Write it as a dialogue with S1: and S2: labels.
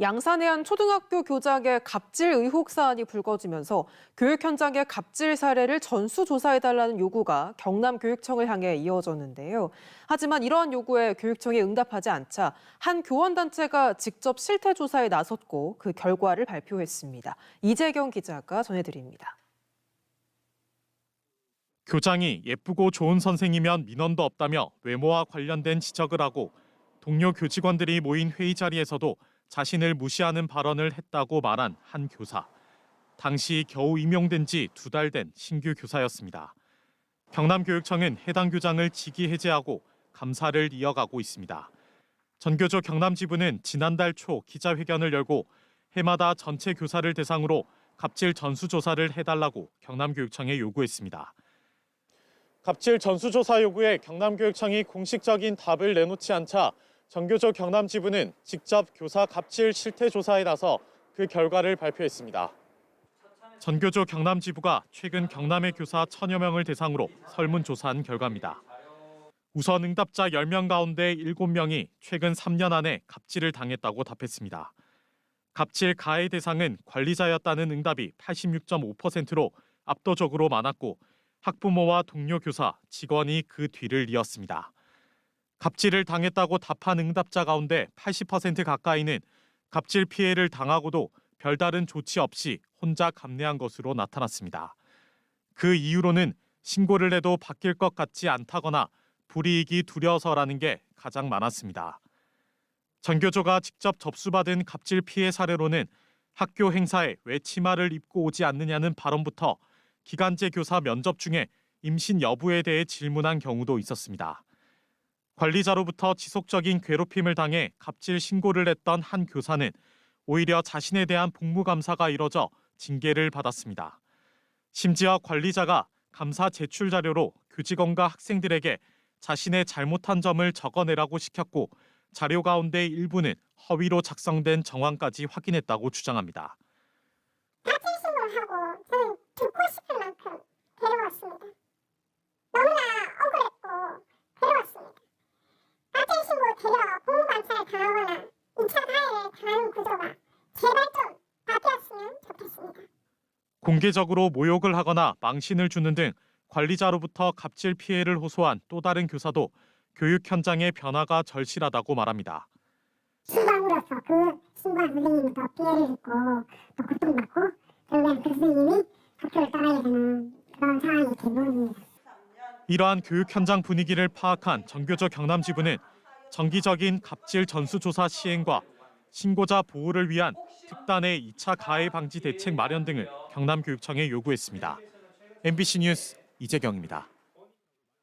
S1: 양산의 한 초등학교 교장의 갑질 의혹 사안이 불거지면서 교육 현장의 갑질 사례를 전수조사해달라는 요구가 경남교육청을 향해 이어졌는데요. 하지만 이러한 요구에 교육청이 응답하지 않자 한 교원단체가 직접 실태조사에 나섰고 그 결과를 발표했습니다. 이재경 기자가 전해드립니다.
S2: 교장이 예쁘고 좋은 선생이면 민원도 없다며 외모와 관련된 지적을 하고 동료 교직원들이 모인 회의 자리에서도 자신을 무시하는 발언을 했다고 말한 한 교사. 당시 겨우 임용된 지 두 달 된 신규 교사였습니다. 경남교육청은 해당 교장을 직위 해제하고 감사를 이어가고 있습니다. 전교조 경남 지부는 지난달 초 기자회견을 열고 해마다 전체 교사를 대상으로 갑질 전수조사를 해달라고 경남교육청에 요구했습니다. 갑질 전수조사 요구에 경남교육청이 공식적인 답을 내놓지 않자 전교조 경남 지부는 직접 교사 갑질 실태 조사에 나서 그 결과를 발표했습니다. 전교조 경남 지부가 최근 경남의 교사 천여 명을 대상으로 설문조사한 결과입니다. 우선 응답자 10명 가운데 7명이 최근 3년 안에 갑질을 당했다고 답했습니다. 갑질 가해 대상은 관리자였다는 응답이 86.5%로 압도적으로 많았고 학부모와 동료 교사, 직원이 그 뒤를 이었습니다. 갑질을 당했다고 답한 응답자 가운데 80% 가까이는 갑질 피해를 당하고도 별다른 조치 없이 혼자 감내한 것으로 나타났습니다. 그 이유로는 신고를 해도 바뀔 것 같지 않다거나 불이익이 두려워서라는 게 가장 많았습니다. 전교조가 직접 접수받은 갑질 피해 사례로는 학교 행사에 왜 치마를 입고 오지 않느냐는 발언부터 기간제 교사 면접 중에 임신 여부에 대해 질문한 경우도 있었습니다. 관리자로부터 지속적인 괴롭힘을 당해 갑질 신고를 했던 한 교사는 오히려 자신에 대한 복무 감사가 이뤄져 징계를 받았습니다. 심지어 관리자가 감사 제출 자료로 교직원과 학생들에게 자신의 잘못한 점을 적어내라고 시켰고 자료 가운데 일부는 허위로 작성된 정황까지 확인했다고 주장합니다.
S3: 하고 듣고 싶을 만큼 괴로웠습니다. 너무나 억울했고 괴로웠습니다. 사진 신고 데려 보호관찰을 당하거나 2차 당하는 구조가 제발 좀 바뀌었으면 좋겠습니다.
S2: 공개적으로 모욕을 하거나 망신을 주는 등 관리자로부터 갑질 피해를 호소한 또 다른 교사도 교육 현장의 변화가 절실하다고 말합니다.
S3: 신방으로서 그 신고한 선생님은 더 피해를 입고 또 고통받고 결국엔 그 선생님이 학교를 떠나야 되는 그런 상황이 대부분입니다.
S2: 이러한 교육 현장 분위기를 파악한 전교조 경남지부는 정기적인 갑질 전수조사 시행과 신고자 보호를 위한 특단의 2차 가해 방지 대책 마련 등을 경남교육청에 요구했습니다. MBC 뉴스 이재경입니다.